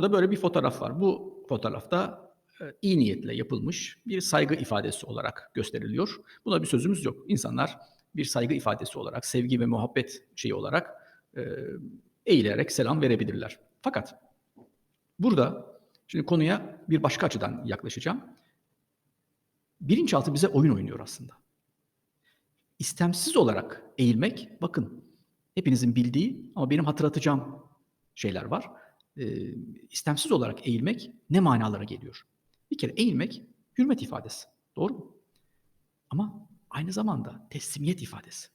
Burada böyle bir fotoğraf var. Bu fotoğrafta e, iyi niyetle yapılmış bir saygı ifadesi olarak gösteriliyor. Buna bir sözümüz yok. İnsanlar bir saygı ifadesi olarak, sevgi ve muhabbet şeyi olarak e, eğilerek selam verebilirler. Fakat burada şimdi konuya bir başka açıdan yaklaşacağım. Bilinçaltı bize oyun oynuyor aslında. İstemsiz olarak eğilmek, bakın hepinizin bildiği ama benim hatırlatacağım şeyler var. Ee, istemsiz olarak eğilmek ne manalara geliyor? Bir kere eğilmek hürmet ifadesi. Doğru mu? Ama aynı zamanda teslimiyet ifadesi.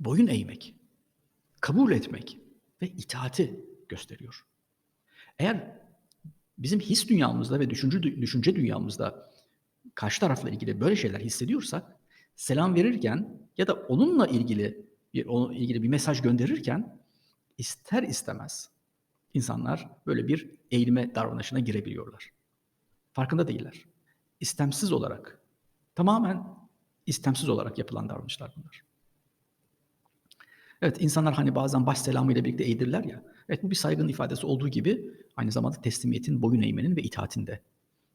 Boyun eğmek, kabul etmek ve itaati gösteriyor. Eğer bizim his dünyamızda ve düşünce, düşünce dünyamızda karşı tarafla ilgili böyle şeyler hissediyorsak selam verirken ya da onunla ilgili bir onunla ilgili bir mesaj gönderirken ister istemez insanlar böyle bir eğilme davranışına girebiliyorlar. Farkında değiller. İstemsiz olarak, tamamen istemsiz olarak yapılan davranışlar bunlar. Evet insanlar hani bazen baş selamıyla birlikte eğilirler ya. Evet bu bir saygının ifadesi olduğu gibi aynı zamanda teslimiyetin, boyun eğmenin ve itaatinde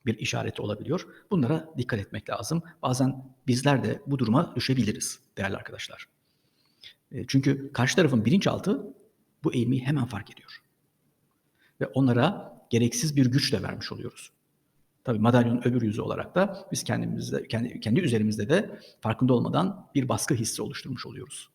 bir işareti olabiliyor. Bunlara dikkat etmek lazım. Bazen bizler de bu duruma düşebiliriz değerli arkadaşlar. E, Çünkü karşı tarafın bilinçaltı bu eğilmeyi hemen fark ediyor. Ve onlara gereksiz bir güç de vermiş oluyoruz. Tabii madalyonun öbür yüzü olarak da biz kendimizde, kendi, kendi üzerimizde de farkında olmadan bir baskı hissi oluşturmuş oluyoruz.